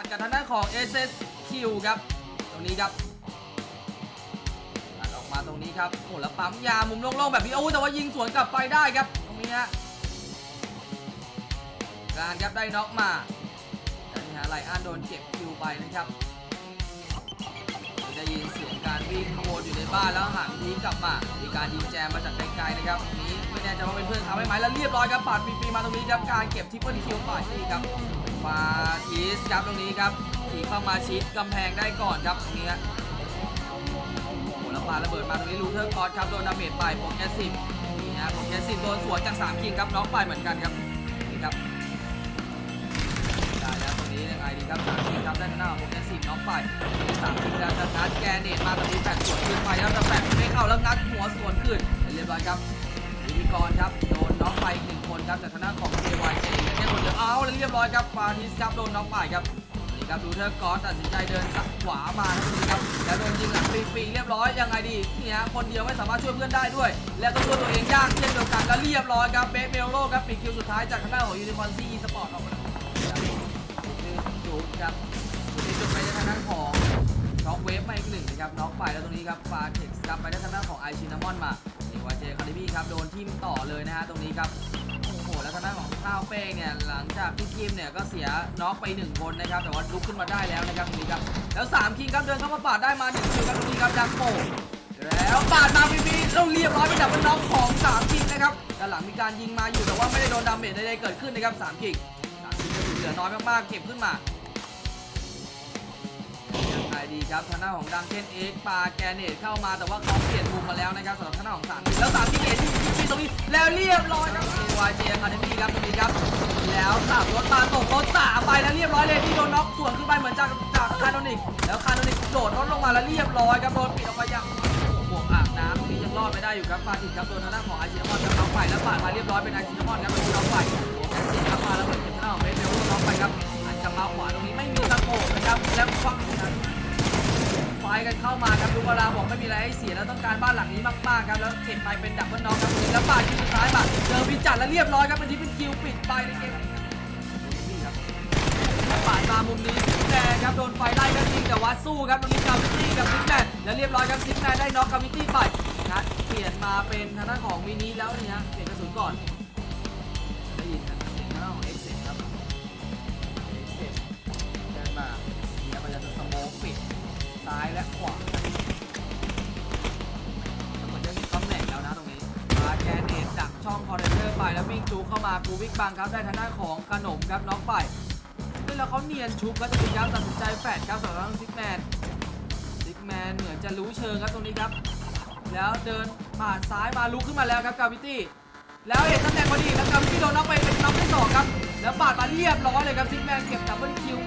ตัดกับทางด้านของ SSQ ครับ ตรงนี้ครับตัดออกมาตรงนี้ครับโอ้แล้วปั๊มยามุมโล่งๆแบบนี้โอ้แต่ว่ายิงสวนกลับไปได้ครับ ตรงนี้ฮะการครับได้น็อกมาแต่นี่ฮะไลอ้อนโดนเก็บคิวไปนะครับได้ยินเสียงการวิ่งวนอยู่ในบ้านแล้วหันทีกลับมามีการยิงแจมมาจากไกลๆนะครับตรงนี้ไม่แน่ใจว่าเป็นเพื่อนเขาไหมไหมแล้วเรียบร้อยครับปาดฟรีๆมาตรงนี้ครับการเก็บทิปเปิลคิวไปาดที่ครับ มาทีสครับตรงนี้ครับขี่เข้ามาชิดกำแพงได้ก่อนครับตรงนี้โอ้โหแล้วปาระเบิดมาตรงนี้ลูเทอร์คอร์สครับโดนดาเมจไปโปรแกสซิฟนี่ฮะโปรแกสซิฟโดนสวนจาก3คิงครับน้องไปเหมือนกันครับนี่ครับได้แล้วตรงนี้ยังไงดีครับ3คิงครับได้ทางหน้าของโปรแกสซิฟน้องไปสามคิงแล้วจะงัดแกเนตมาตรงนี้แปดสวนขึ้นไปแล้วจะแปดไม่เข้าแล้วงัดหัวสวนขึ้นเรียบร้อยครับวิธีกรครับโดนน็อกไปอีกหนึ่งคนครับจากทางหน้าของ KYJ แค่คนเดียว เอาแล้วเรียบร้อยครับฟาทิสครับโดนน็อกไปครับนี่ครับดูเทอร์กอสตัดสินใจเดินสักขวามาครับแล้วโดนยิงหลังฟรีๆเรียบร้อยยังไงดีนี่ฮะคนเดียวไม่สามารถช่วยเพื่อนได้ด้วย แล้วก็ช่วยตัวเองยากเช่นเดียวกันแล้วเรียบร้อยครับเบสเมลโลครับปิดคิวสุดท้ายจากทางด้าของยูนิคอร์นซีสปอร์ตออกมาจุดครับจุดจุดไปในทางด้านของช็อคเวฟมาอีกหนึ่งนะครับน็อกไปแล้วตรงนี้ครับฟาเท็กซ์ครับไปได้ทางด้านของไอชินามอนมานี่วาเจคาริบี้ครับโดนทิมต่อเลยนะฮะตรงนี้ครับางด้านขาวเป้งเนี่ยหลังจากที่คิมเนี่ยก็เสียน็อกไป1คนนะครับแต่ว่าลุกขึ้นมาได้แล้วนะครับตรงนี้ครับแล้ว3คิงครับเดินเข้ามาปาดได้มาหนึ่งคิวครับตรงนี้ครับดักโปแล้วปาดมาพีพีเราเรียบร้อยไปดับเป็นน็อกของ3คิงนะครับด้านหลังมีการยิงมาอยู่แต่ว่าไม่ได้โดนดาเมจใดๆเกิดขึ้นนะครับ3คิง3คิงก็ถือเหลือน้อยมากๆเก็บขึ้นมา ยังไงดีครับทางหน้าของดังเคนเอ็กปาแกเนตเข้ามาแต่ว่าเขาเปลี่ยนมุมมาแล้วนะครับสำหรับทางหน้าของสามแล้วสามที่เอที่ที่ตรงนี้แล้วเรียบร้อยครับ AYJ Academy ครับตรงนี้ครับ แล้วขับรถมาตกรถสามไปแล้วเรียบร้อยเลยที่โดนน็อกส่วนขึ้นไปเหมือนจากจากคาร์โนิกแล้วคาร์โนิกโดดรถลงมาแล้วเรียบร้อยครับโดนปิดออกไปอย่างบวกอาบน้ำตรงนี้ยังรอดไม่ได้อยู่ครับฟาติดครับโดนทางด้านของอาชินมอนครับน็อกไปแล้วปาดมาเรียบร้อยเป็นอาชินมอนครับเป็นน็อกไปแอนซินครับมาแล้วเหมือนเก็บทางด้านของเบสเบลน็อกไปครับหันกลับมาขวาตรงนี้ไม่มีตะโก เข้ามาครับลูกเวลาบอกไม่มีอะไรให้เสียแล้วต้องการบ้านหลังนี้มากๆครับแล้วเก็บไปเป็นดับเบิลน็อกครับแล้วปาดคิวสุดท้ายมาเจอพิจัดแล้วเรียบร้อยครับเป็นที่เป็นคิวปิดไปในเกมนี่ครับปาดมามุมนี้ซิกแมนครับโดนไฟไล่ก็จริงแต่ว่าสู้ครับตรงนี้กาวิตี้กับซิกแมนแล้วเรียบร้อยครับซิกแมนได้น็อกกาวิตี้ไปนะเปลี่ยนมาเป็นทางด้านของมินิแล้วเนี่ฮะเปลี่ยนกระสุนก่อน ไปแล้ววิ่งจูเข้ามากูวิ่งบังครับได้ทางด้านของขนมครับน้องไปเฮ้ยแล้วเขาเนียนชุบแล้วจะเป็นครับตัดสินใจแฝดครับสำหรับทางซิกแมนซิกแมนเหมือนจะรู้เชิงครับตรงนี้ครับ แล้วเดินผ่านซ้ายมาลุกขึ้นมาแล้วครับกาวิตี้แล้วเห็นตำแหน่งพอดีแล้วกาวิตี้โดนน็อกไปเป็นน็อกที่สองครับแล้วปาดมาเรียบร้อยเลยครับซิกแมนเก็บดับเบิลคิว